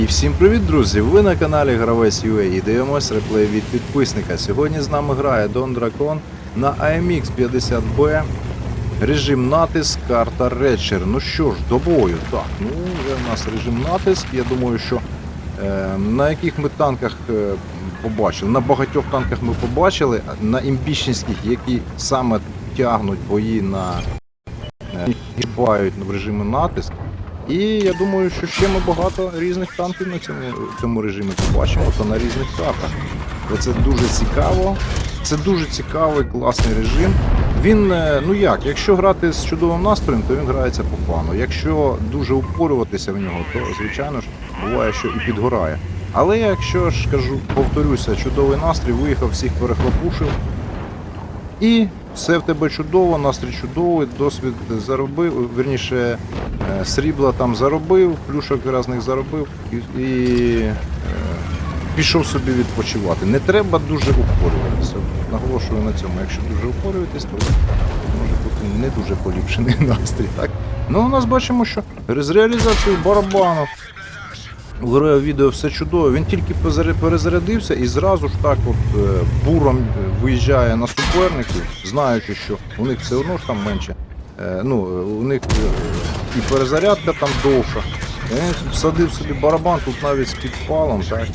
І всім привіт, друзі! Ви на каналі Гравець UA і дивимось реплей від підписника. Сьогодні з нами грає Дон Дракон на AMX 50B. Режим натиск, карта Редшер. Ну що ж, до бою. Так, ну вже в нас режим натиск. Я думаю, що е, на яких ми танках е, побачили. На багатьох танках ми побачили, на імбічницьких, які саме тягнуть бої на е, в режимі натиск. І я думаю, що ще ми багато різних танків на цьому, цьому режимі побачимо, то на різних картах. Бо це дуже цікаво. Це дуже цікавий, класний режим. Він, е, ну як, якщо грати з чудовим настроєм, то він грається по фану. Якщо дуже упорюватися в нього, то звичайно ж буває, що і підгорає. Але якщо ж кажу, повторюся, чудовий настрій, виїхав, всіх перехлопушив. І все в тебе чудово, настрій чудовий, досвід заробив, верніше е, срібла там заробив, плюшок різних заробив і, і е, пішов собі відпочивати. Не треба дуже упорюватися. Наголошую на цьому. Якщо дуже упорюєтесь, то може бути не дуже поліпшений настрій. Так? Ну, у нас бачимо, що з реалізацією барабану у героя відео все чудово. Він тільки перезарядився і зразу ж так от е, буром е, виїжджає на суперників, знаючи, що у них все одно ж там менше. Е, Ну, у них і перезарядка там довша. Він всадив собі барабан тут навіть з підпалом, так?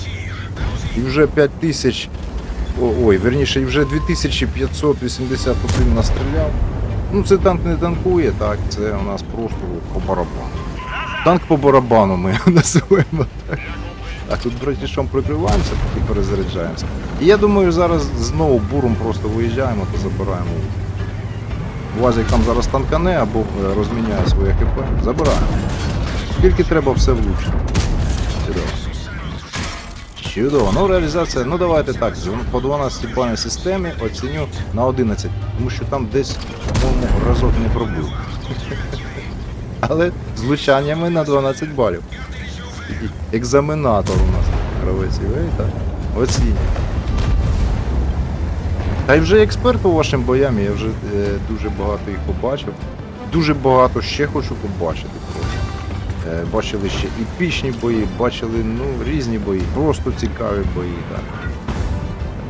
І вже 5000, о- ой, верніше, і вже 2581 настріляв. Ну, це танк не танкує, так, це у нас просто по барабану. Танк по барабану ми називаємо так. А тут братішом прикриваємося, поки перезаряджаємося. І я думаю, зараз знову буром просто виїжджаємо та забираємо. Вазик там зараз танкане або е, розміняє своє ХП. Забираємо. Тільки треба все влучити. Чудово. Чудово. Ну, реалізація, ну давайте так, по 12 бальній системі оціню на 11, тому що там десь, по-моєму, разок не пробив. Але з влучаннями на 12 балів. Екзаменатор у нас гравець івей, так? Оцінює. Та й вже експерт по вашим боям, я вже е, дуже багато їх побачив. Дуже багато ще хочу побачити. Е, бачили ще епічні бої, бачили ну, різні бої, просто цікаві бої. Так.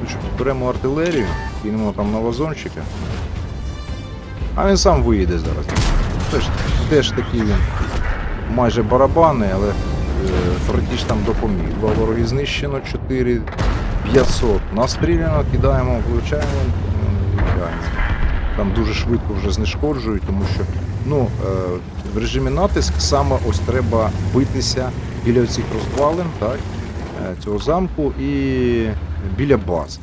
Ну що, Беремо артилерію, кинемо там на вазончика. А він сам виїде зараз. Теж, теж такий він майже барабанний, але е, Фортіч там допоміг. Два вороги знищено, 4 500. Настріляно, кидаємо, влучаємо. Там дуже швидко вже знешкоджують, тому що ну, е, в режимі натиск саме ось треба битися біля цих розвалин, так, е, цього замку і біля баз.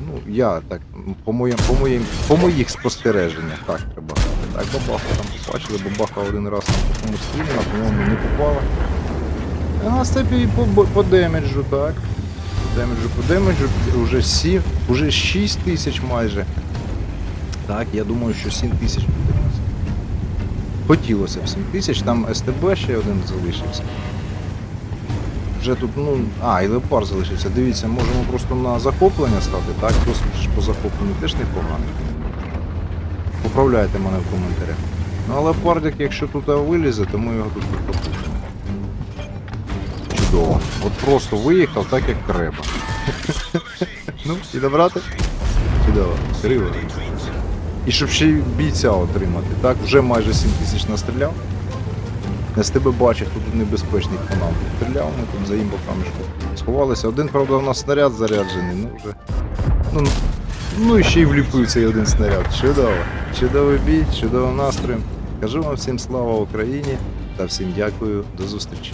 Ну, я так, по, моїм, по, моїм, по моїх спостереженнях так треба. Так, бабаха там бачили, бабаха один раз там по комусь стрільна, по-моєму, не попала. А на степі по, по, демеджу, так. По демеджу, по демеджу, вже 7, вже 6 тисяч майже. Так, я думаю, що 7 тисяч буде. нас. Хотілося б 7 тисяч, там СТБ ще один залишився. Вже тут, ну. А, і леопард залишився. Дивіться, можемо просто на захоплення стати, так? Досвід по захопленню теж непоганий. Поправляйте мене в коментарях. Ну а леопардик, якщо тут вилізе, то ми його тут пропустимо. Чудово. От просто виїхав так, як треба. ну, і добрати? Чудово. Криво. І щоб ще й бійця отримати. Так, вже майже 7 тисяч настріляв. Я з тебе бачив, тут небезпечний канал. Стріляв, ми тут за імбокамішку сховалися. Один, правда, у нас снаряд заряджений, ну вже. Ну, ну і ще й вліпив цей один снаряд. Чудово. Чудовий бій, чудовий настрій. Кажу вам всім слава Україні та всім дякую. До зустрічі.